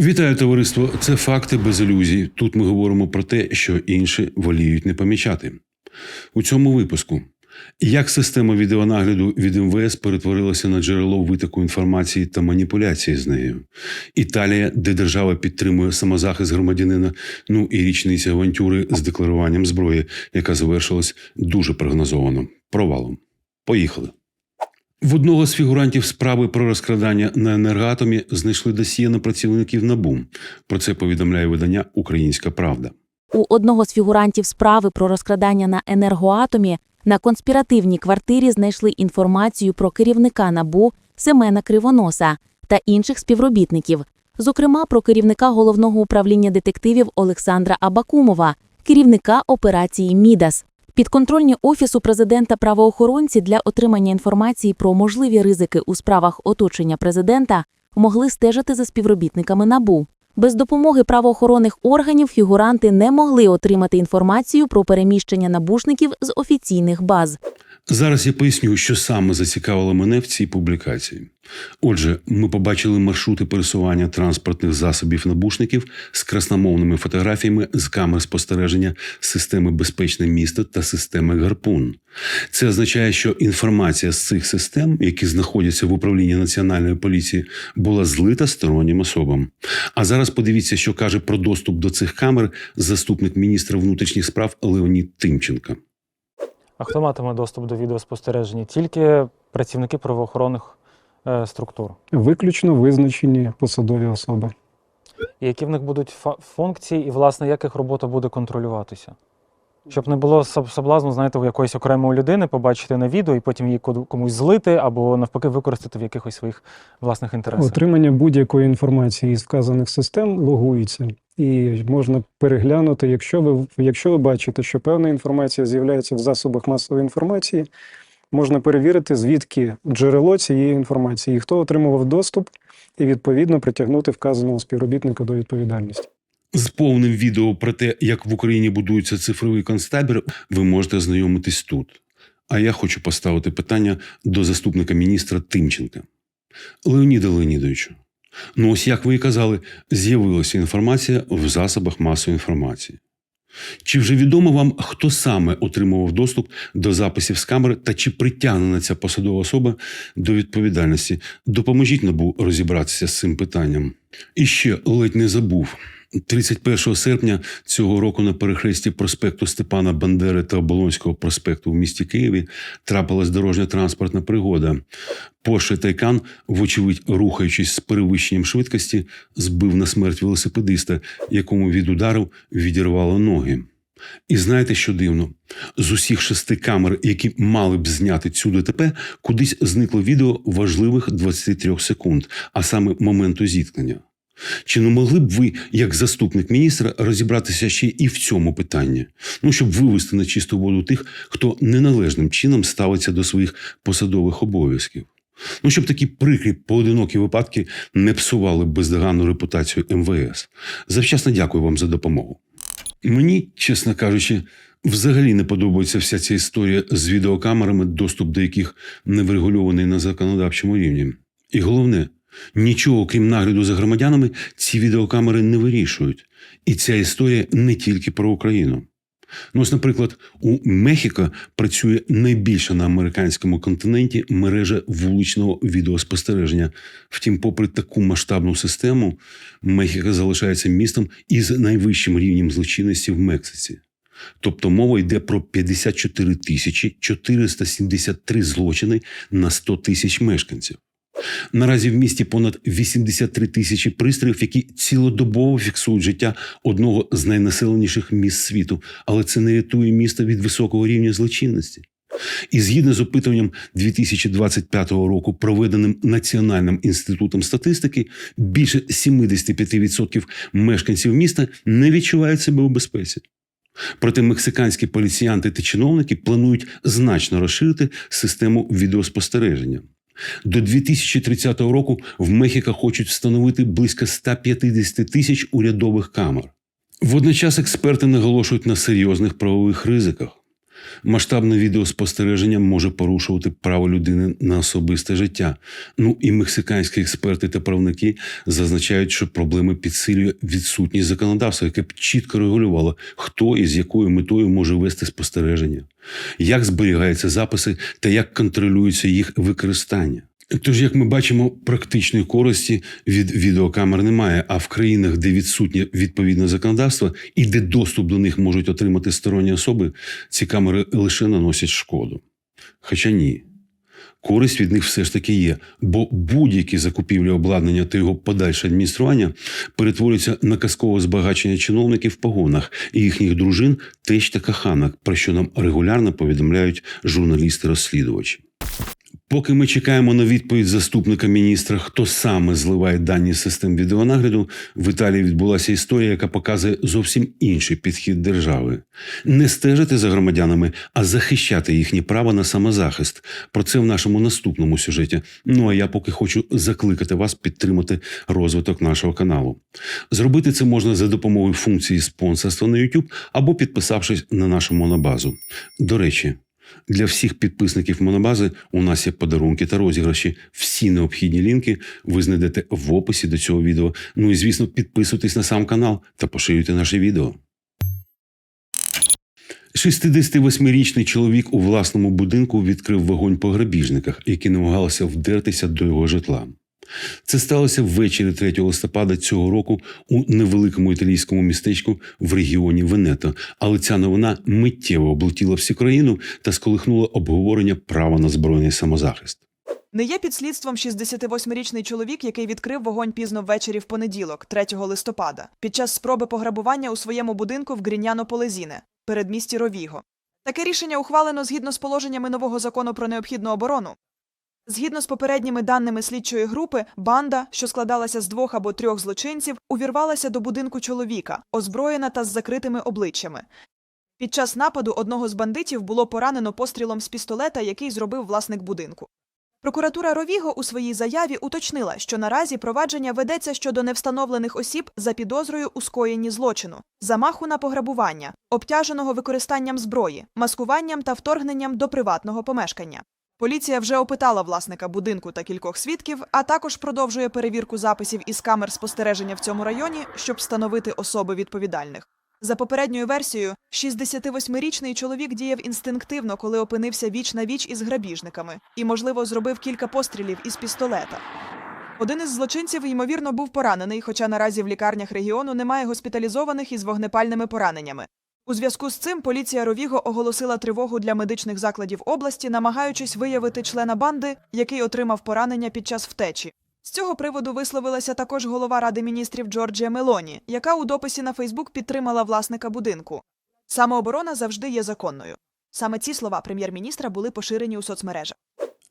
Вітаю товариство. Це факти без ілюзій. Тут ми говоримо про те, що інші воліють не помічати. У цьому випуску як система відеонагляду від МВС перетворилася на джерело витоку інформації та маніпуляції з нею. Італія, де держава підтримує самозахист громадянина, ну і річниця авантюри з декларуванням зброї, яка завершилась дуже прогнозовано провалом. Поїхали. В одного з фігурантів справи про розкрадання на енергоатомі знайшли досьє на працівників НАБУ. Про це повідомляє видання Українська Правда. У одного з фігурантів справи про розкрадання на енергоатомі на конспіративній квартирі знайшли інформацію про керівника НАБУ Семена Кривоноса та інших співробітників, зокрема про керівника головного управління детективів Олександра Абакумова, керівника операції Мідас. Підконтрольні офісу президента правоохоронці для отримання інформації про можливі ризики у справах оточення президента могли стежити за співробітниками НАБУ. Без допомоги правоохоронних органів фігуранти не могли отримати інформацію про переміщення набушників з офіційних баз. Зараз я поясню, що саме зацікавило мене в цій публікації. Отже, ми побачили маршрути пересування транспортних засобів набушників з красномовними фотографіями з камер спостереження системи Безпечне місто та системи Гарпун. Це означає, що інформація з цих систем, які знаходяться в управлінні національної поліції, була злита стороннім особам. А зараз подивіться, що каже про доступ до цих камер заступник міністра внутрішніх справ Леонід Тимченко. А хто матиме доступ до відеоспостереження? Тільки працівники правоохоронних е, структур. Виключно визначені посадові особи. І які в них будуть фа- функції, і, власне, як їх робота буде контролюватися? Щоб не було соб- соблазну, знаєте, у якоїсь окремої людини побачити на відео і потім її комусь злити або навпаки використати в якихось своїх власних інтересах. Отримання будь-якої інформації із вказаних систем логується. І можна переглянути, якщо ви, якщо ви бачите, що певна інформація з'являється в засобах масової інформації, можна перевірити, звідки джерело цієї інформації, і хто отримував доступ, і відповідно притягнути вказаного співробітника до відповідальності. З повним відео про те, як в Україні будується цифровий концтабір, ви можете ознайомитись тут. А я хочу поставити питання до заступника міністра Тимченка. Леоніда Леонідовичу, ну ось як ви і казали, з'явилася інформація в засобах масової інформації. Чи вже відомо вам, хто саме отримував доступ до записів з камери та чи притягнена ця посадова особа до відповідальності? Допоможіть набу розібратися з цим питанням. І ще ледь не забув. 31 серпня цього року на перехресті проспекту Степана Бандери та Оболонського проспекту в місті Києві трапилась дорожня транспортна пригода. Порше Тайкан, вочевидь, рухаючись з перевищенням швидкості, збив на смерть велосипедиста, якому від удару відірвало ноги. І знаєте, що дивно? З усіх шести камер, які мали б зняти цю ДТП, кудись зникло відео важливих 23 секунд, а саме моменту зіткнення. Чи не могли б ви, як заступник міністра, розібратися ще і в цьому питанні? Ну, щоб вивести на чисту воду тих, хто неналежним чином ставиться до своїх посадових обов'язків? Ну, щоб такі прикрі поодинокі випадки не псували бездоганну репутацію МВС. Завчасно дякую вам за допомогу. Мені, чесно кажучи, взагалі не подобається вся ця історія з відеокамерами, доступ до яких не врегульований на законодавчому рівні. І головне, нічого крім нагляду за громадянами, ці відеокамери не вирішують. І ця історія не тільки про Україну. Ну, ось, наприклад, у Мехіко працює найбільша на американському континенті мережа вуличного відеоспостереження. Втім, попри таку масштабну систему, Мехіко залишається містом із найвищим рівнем злочинності в Мексиці. Тобто мова йде про 54 тисячі 473 злочини на 100 тисяч мешканців. Наразі в місті понад 83 тисячі пристроїв, які цілодобово фіксують життя одного з найнаселеніших міст світу, але це не рятує місто від високого рівня злочинності. І згідно з опитуванням 2025 року, проведеним Національним інститутом статистики, більше 75% мешканців міста не відчувають себе у безпеці. Проте мексиканські поліціянти та чиновники планують значно розширити систему відеоспостереження. До 2030 року в Мехіка хочуть встановити близько 150 тисяч урядових камер. Водночас експерти наголошують на серйозних правових ризиках. Масштабне відеоспостереження може порушувати право людини на особисте життя. Ну і мексиканські експерти та правники зазначають, що проблеми підсилює відсутність законодавства, яке б чітко регулювало, хто і з якою метою може вести спостереження, як зберігаються записи та як контролюється їх використання. Тож, як ми бачимо, практичної користі від відеокамер немає. А в країнах, де відсутнє відповідне законодавство і де доступ до них можуть отримати сторонні особи, ці камери лише наносять шкоду. Хоча ні. Користь від них все ж таки є, бо будь-які закупівлі обладнання та його подальше адміністрування перетворюються на казкове збагачення чиновників в погонах і їхніх дружин, теж та коханок, про що нам регулярно повідомляють журналісти-розслідувачі. Поки ми чекаємо на відповідь заступника міністра, хто саме зливає дані систем відеонагляду, в Італії відбулася історія, яка показує зовсім інший підхід держави: не стежити за громадянами, а захищати їхнє право на самозахист. Про це в нашому наступному сюжеті. Ну а я поки хочу закликати вас підтримати розвиток нашого каналу. Зробити це можна за допомогою функції спонсорства на YouTube або підписавшись на нашу монобазу. До речі. Для всіх підписників Монобази у нас є подарунки та розіграші. Всі необхідні лінки ви знайдете в описі до цього відео. Ну і звісно, підписуйтесь на сам канал та поширюйте наше відео. 68-річний чоловік у власному будинку відкрив вогонь по грабіжниках, які намагалися вдертися до його житла. Це сталося ввечері 3 листопада цього року у невеликому італійському містечку в регіоні Венето. Але ця новина миттєво облетіла всю країну та сколихнула обговорення права на збройний самозахист. Не є під слідством 68-річний чоловік, який відкрив вогонь пізно ввечері в понеділок, 3 листопада, під час спроби пограбування у своєму будинку в Гріняно Полезіне, передмісті Ровіго. Таке рішення ухвалено згідно з положеннями нового закону про необхідну оборону. Згідно з попередніми даними слідчої групи, банда, що складалася з двох або трьох злочинців, увірвалася до будинку чоловіка, озброєна та з закритими обличчями. Під час нападу одного з бандитів було поранено пострілом з пістолета, який зробив власник будинку. Прокуратура Ровіго у своїй заяві уточнила, що наразі провадження ведеться щодо невстановлених осіб за підозрою у скоєнні злочину, замаху на пограбування, обтяженого використанням зброї, маскуванням та вторгненням до приватного помешкання. Поліція вже опитала власника будинку та кількох свідків, а також продовжує перевірку записів із камер спостереження в цьому районі, щоб встановити особи відповідальних. За попередньою версією, 68-річний чоловік діяв інстинктивно, коли опинився віч на віч із грабіжниками, і, можливо, зробив кілька пострілів із пістолета. Один із злочинців, ймовірно, був поранений, хоча наразі в лікарнях регіону немає госпіталізованих із вогнепальними пораненнями. У зв'язку з цим поліція Ровіго оголосила тривогу для медичних закладів області, намагаючись виявити члена банди, який отримав поранення під час втечі. З цього приводу висловилася також голова Ради міністрів Джорджія Мелоні, яка у дописі на Фейсбук підтримала власника будинку. Самооборона завжди є законною. Саме ці слова прем'єр-міністра були поширені у соцмережах.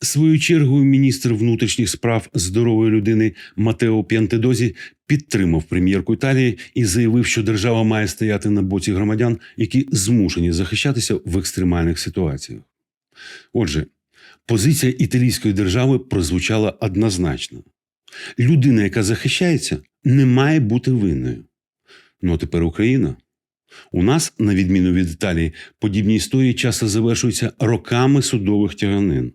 Свою чергою міністр внутрішніх справ здорової людини Матео П'янтедозі підтримав прем'єрку Італії і заявив, що держава має стояти на боці громадян, які змушені захищатися в екстремальних ситуаціях. Отже, позиція італійської держави прозвучала однозначно: людина, яка захищається, не має бути винною. Ну а тепер Україна. У нас, на відміну від Італії, подібні історії часто завершуються роками судових тяганин.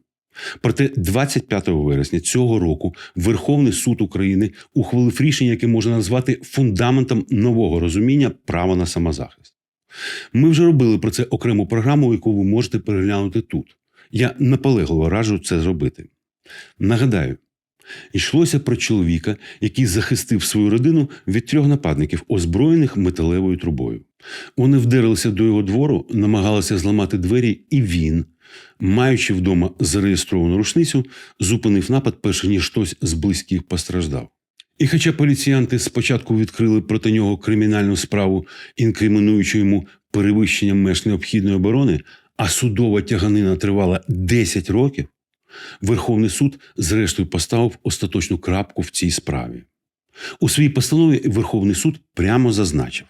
Проте 25 вересня цього року Верховний суд України ухвалив рішення, яке можна назвати фундаментом нового розуміння права на самозахист. Ми вже робили про це окрему програму, яку ви можете переглянути тут. Я наполегливо раджу це зробити. Нагадаю, йшлося про чоловіка, який захистив свою родину від трьох нападників, озброєних металевою трубою. Вони вдерлися до його двору, намагалися зламати двері, і він, маючи вдома зареєстровану рушницю, зупинив напад, перш ніж хтось з близьких постраждав. І хоча поліціянти спочатку відкрили проти нього кримінальну справу, інкримінуючи йому перевищення меж необхідної оборони, а судова тяганина тривала 10 років, Верховний суд зрештою поставив остаточну крапку в цій справі. У своїй постанові Верховний суд прямо зазначив: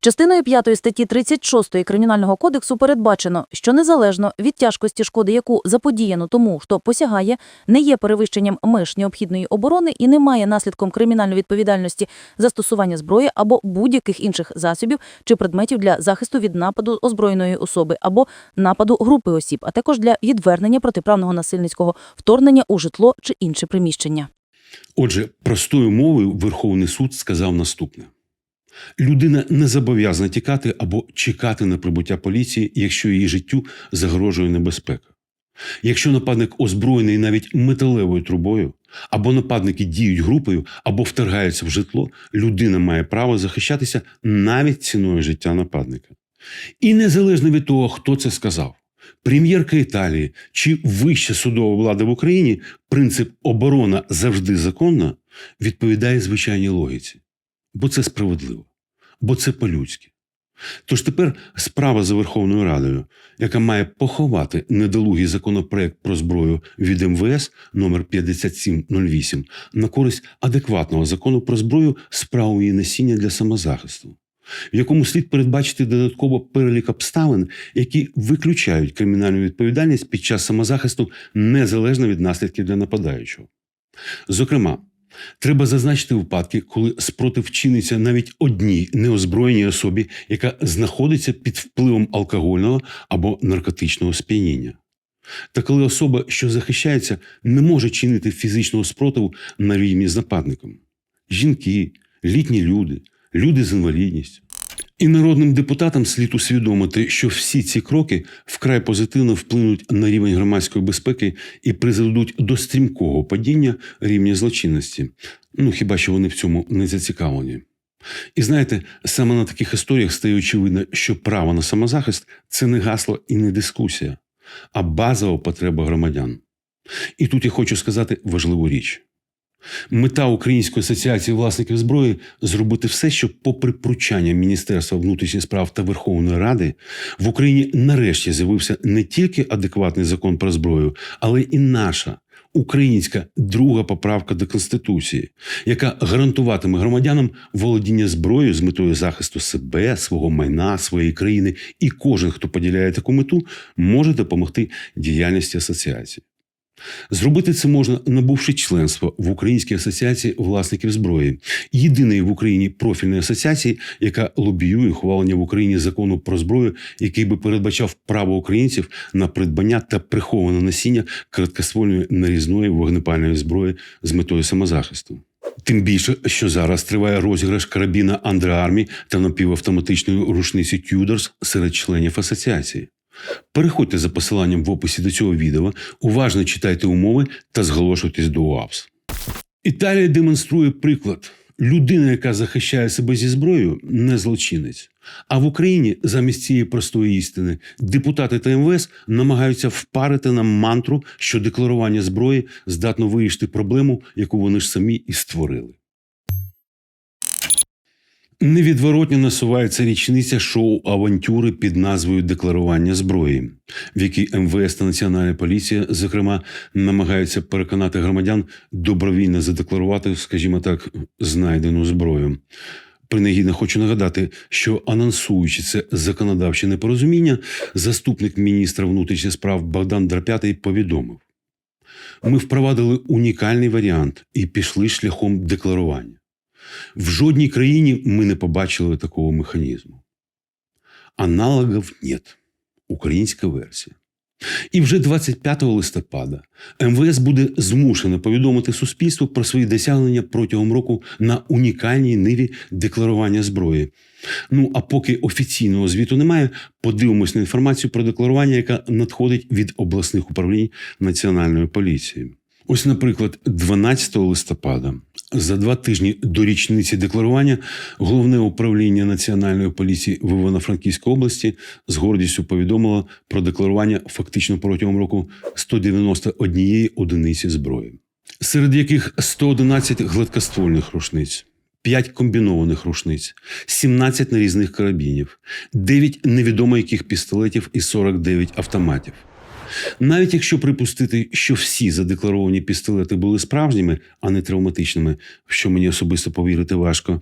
Частиною 5 статті 36 Кримінального кодексу передбачено, що незалежно від тяжкості шкоди, яку заподіяно тому, хто посягає, не є перевищенням меж необхідної оборони і не має наслідком кримінальної відповідальності застосування зброї або будь-яких інших засобів чи предметів для захисту від нападу озброєної особи або нападу групи осіб, а також для відвернення протиправного насильницького вторгнення у житло чи інше приміщення. Отже, простою мовою Верховний суд сказав наступне: людина не зобов'язана тікати або чекати на прибуття поліції, якщо її життю загрожує небезпека. Якщо нападник озброєний навіть металевою трубою, або нападники діють групою, або вторгаються в житло, людина має право захищатися навіть ціною життя нападника. І незалежно від того, хто це сказав, прем'єрка Італії чи вища судова влада в Україні, принцип оборона завжди законна відповідає звичайній логіці. Бо це справедливо, бо це по-людськи. Тож тепер справа за Верховною Радою, яка має поховати недолугий законопроект про зброю від МВС номер 5708 на користь адекватного закону про зброю з правом її для самозахисту, в якому слід передбачити додатково перелік обставин, які виключають кримінальну відповідальність під час самозахисту незалежно від наслідків для нападаючого. Зокрема, Треба зазначити випадки, коли спротив чиниться навіть одній неозброєній особі, яка знаходиться під впливом алкогольного або наркотичного сп'яніння. Та коли особа, що захищається, не може чинити фізичного спротиву на рівні з нападником. Жінки, літні люди, люди з інвалідністю. І народним депутатам слід усвідомити, що всі ці кроки вкрай позитивно вплинуть на рівень громадської безпеки і призведуть до стрімкого падіння рівня злочинності. Ну хіба що вони в цьому не зацікавлені. І знаєте, саме на таких історіях стає очевидно, що право на самозахист це не гасло і не дискусія, а базова потреба громадян. І тут я хочу сказати важливу річ. Мета Української асоціації власників зброї зробити все, щоб, попри пручання Міністерства внутрішніх справ та Верховної Ради, в Україні нарешті з'явився не тільки адекватний закон про зброю, але і наша українська друга поправка до Конституції, яка гарантуватиме громадянам володіння зброєю з метою захисту себе, свого майна, своєї країни, і кожен, хто поділяє таку мету, може допомогти діяльності асоціації. Зробити це можна, набувши членство в Українській асоціації власників зброї, єдиної в Україні профільної асоціації, яка лобіює ухвалення в Україні закону про зброю, який би передбачав право українців на придбання та приховане носіння короткоствольної нарізної вогнепальної зброї з метою самозахисту. Тим більше, що зараз триває розіграш карабіна Андреармі та напівавтоматичної рушниці Тюдорс серед членів асоціації. Переходьте за посиланням в описі до цього відео, уважно читайте умови та зголошуйтесь до УАПС. Італія демонструє приклад. Людина, яка захищає себе зі зброєю, не злочинець. А в Україні замість цієї простої істини депутати та МВС намагаються впарити нам мантру, що декларування зброї здатно вирішити проблему, яку вони ж самі і створили. Невідворотно насувається річниця шоу авантюри під назвою Декларування зброї, в якій МВС та Національна поліція, зокрема, намагаються переконати громадян добровільно задекларувати, скажімо так, знайдену зброю. Принагідно хочу нагадати, що анонсуючи це законодавче непорозуміння, заступник міністра внутрішніх справ Богдан Драпятий повідомив: ми впровадили унікальний варіант і пішли шляхом декларування. В жодній країні ми не побачили такого механізму. Аналогів нет. Українська версія. І вже 25 листопада МВС буде змушено повідомити суспільству про свої досягнення протягом року на унікальній ниві декларування зброї. Ну а поки офіційного звіту немає, подивимось на інформацію про декларування, яка надходить від обласних управлінь Національної поліції. Ось, наприклад, 12 листопада, за два тижні до річниці декларування, головне управління Національної поліції в Івано-Франківській області з гордістю повідомило про декларування фактично протягом року 191 одиниці зброї, серед яких 111 гладкоствольних рушниць. 5 комбінованих рушниць, 17 нарізних карабінів, 9 невідомо яких пістолетів і 49 автоматів. Навіть якщо припустити, що всі задекларовані пістолети були справжніми, а не травматичними, що мені особисто повірити важко,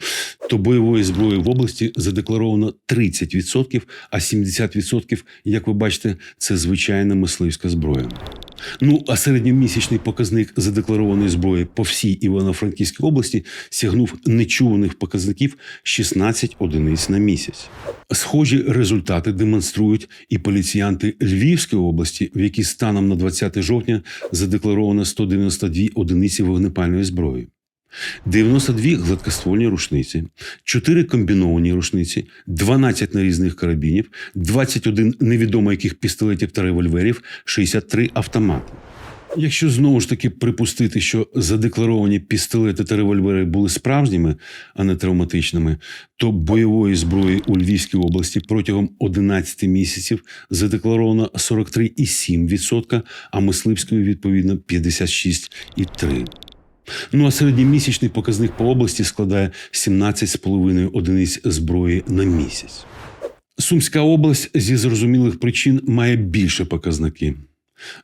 то бойової зброї в області задекларовано 30%, а 70%, як ви бачите, це звичайна мисливська зброя. Ну а середньомісячний показник задекларованої зброї по всій Івано-Франківській області сягнув нечуваних показників 16 одиниць на місяць. Схожі результати демонструють і поліціянти Львівської області, в якій станом на 20 жовтня задекларовано 192 одиниці вогнепальної зброї. 92 гладкоствольні рушниці, 4 комбіновані рушниці, 12 нарізних карабінів, 21 невідомо яких пістолетів та револьверів, 63 автомати. Якщо знову ж таки припустити, що задекларовані пістолети та револьвери були справжніми, а не травматичними, то бойової зброї у Львівській області протягом 11 місяців задекларовано 43,7%, а мисливської відповідно 56,3%. Ну а середньомісячний показник по області складає 17,5 одиниць зброї на місяць. Сумська область зі зрозумілих причин має більше показники.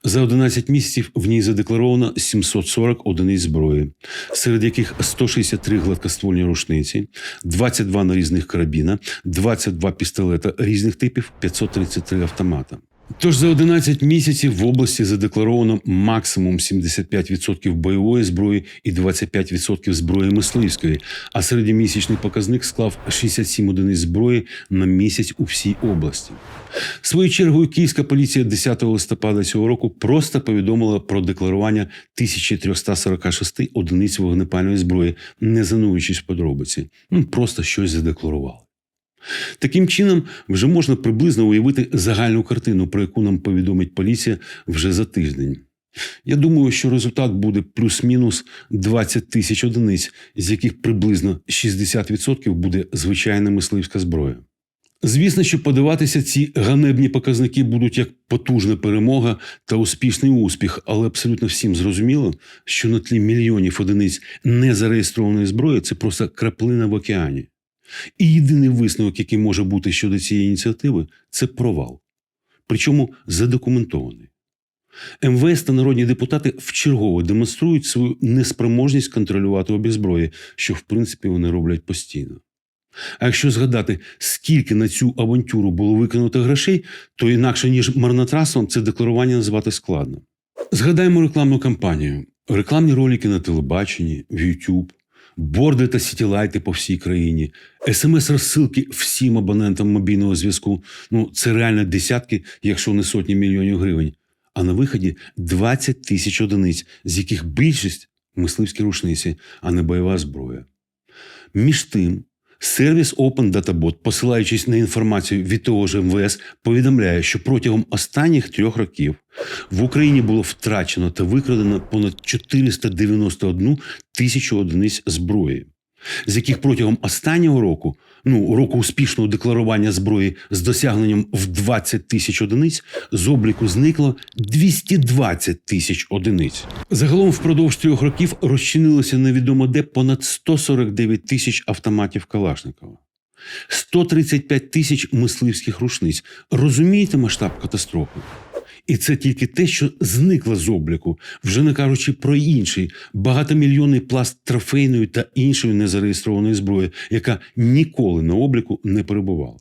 За 11 місяців в ній задекларовано 740 одиниць зброї, серед яких 163 гладкоствольні рушниці, 22 нарізних карабіна, 22 пістолета різних типів, 533 автомата. Тож за 11 місяців в області задекларовано максимум 75% бойової зброї і 25% зброї мисливської, а середньомісячний показник склав 67 одиниць зброї на місяць у всій області. Своєю чергою київська поліція 10 листопада цього року просто повідомила про декларування 1346 одиниць вогнепальної зброї, не зануючись в подробиці. Ну, просто щось задекларували. Таким чином, вже можна приблизно уявити загальну картину, про яку нам повідомить поліція вже за тиждень. Я думаю, що результат буде плюс-мінус 20 тисяч одиниць, з яких приблизно 60% буде звичайна мисливська зброя. Звісно, що подаватися ці ганебні показники будуть як потужна перемога та успішний успіх, але абсолютно всім зрозуміло, що на тлі мільйонів одиниць незареєстрованої зброї це просто краплина в океані. І єдиний висновок, який може бути щодо цієї ініціативи, це провал. Причому задокументований. МВС та народні депутати вчергово демонструють свою неспроможність контролювати обіг зброї, що в принципі вони роблять постійно. А якщо згадати, скільки на цю авантюру було викинуто грошей, то інакше ніж марнотратством це декларування назвати складно. Згадаємо рекламну кампанію, рекламні ролики на телебаченні, в YouTube, борди та сітілайти по всій країні, смс-розсилки всім абонентам мобільного зв'язку. Ну це реально десятки, якщо не сотні мільйонів гривень. А на виході 20 тисяч одиниць, з яких більшість мисливські рушниці, а не бойова зброя. Між тим, сервіс Open Databot, посилаючись на інформацію від того ж МВС, повідомляє, що протягом останніх трьох років в Україні було втрачено та викрадено понад 491 тисячу одиниць зброї, з яких протягом останнього року, ну року успішного декларування зброї з досягненням в 20 тисяч одиниць, з обліку зникло 220 тисяч одиниць. Загалом впродовж трьох років розчинилося невідомо де понад 149 тисяч автоматів Калашникова. 135 тисяч мисливських рушниць. Розумієте масштаб катастрофи? І це тільки те, що зникло з обліку, вже не кажучи про інший багатомільйонний пласт трофейної та іншої незареєстрованої зброї, яка ніколи на обліку не перебувала.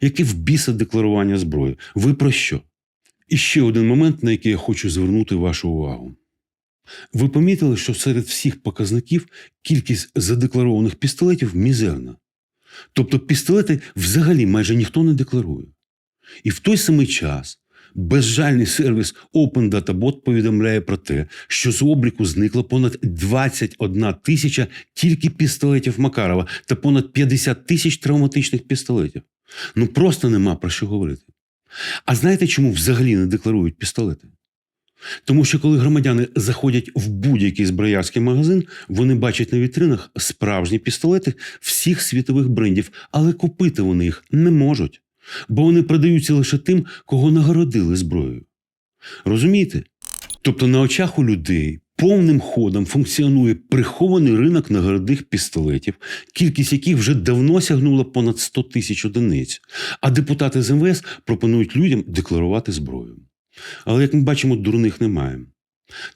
Яке в біса декларування зброї? Ви про що? І ще один момент, на який я хочу звернути вашу увагу. Ви помітили, що серед всіх показників кількість задекларованих пістолетів мізерна. Тобто пістолети взагалі майже ніхто не декларує. І в той самий час безжальний сервіс Open Databot повідомляє про те, що з обліку зникло понад 21 тисяча тільки пістолетів Макарова та понад 50 тисяч травматичних пістолетів. Ну просто нема про що говорити. А знаєте, чому взагалі не декларують пістолети? Тому що коли громадяни заходять в будь-який зброярський магазин, вони бачать на вітринах справжні пістолети всіх світових брендів, але купити вони їх не можуть, бо вони продаються лише тим, кого нагородили зброєю. Розумієте? Тобто на очах у людей повним ходом функціонує прихований ринок нагородних пістолетів, кількість яких вже давно сягнула понад 100 тисяч одиниць, а депутати з МВС пропонують людям декларувати зброю. Але як ми бачимо, дурних немає.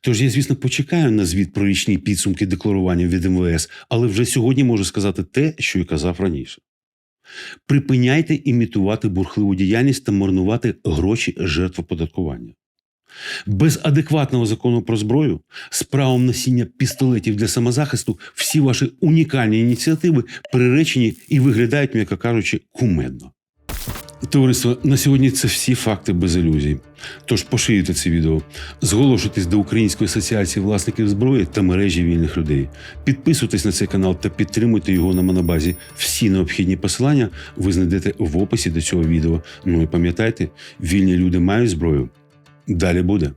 Тож я, звісно, почекаю на звіт про річні підсумки декларування від МВС, але вже сьогодні можу сказати те, що й казав раніше. Припиняйте імітувати бурхливу діяльність та марнувати гроші жертв оподаткування. Без адекватного закону про зброю, з правом носіння пістолетів для самозахисту, всі ваші унікальні ініціативи приречені і виглядають, м'яко кажучи, кумедно. Товариство, на сьогодні це всі факти без ілюзій. Тож поширюйте це відео, зголошуйтесь до Української асоціації власників зброї та мережі вільних людей. Підписуйтесь на цей канал та підтримуйте його на монобазі. Всі необхідні посилання ви знайдете в описі до цього відео. Ну і пам'ятайте, вільні люди мають зброю. Далі буде.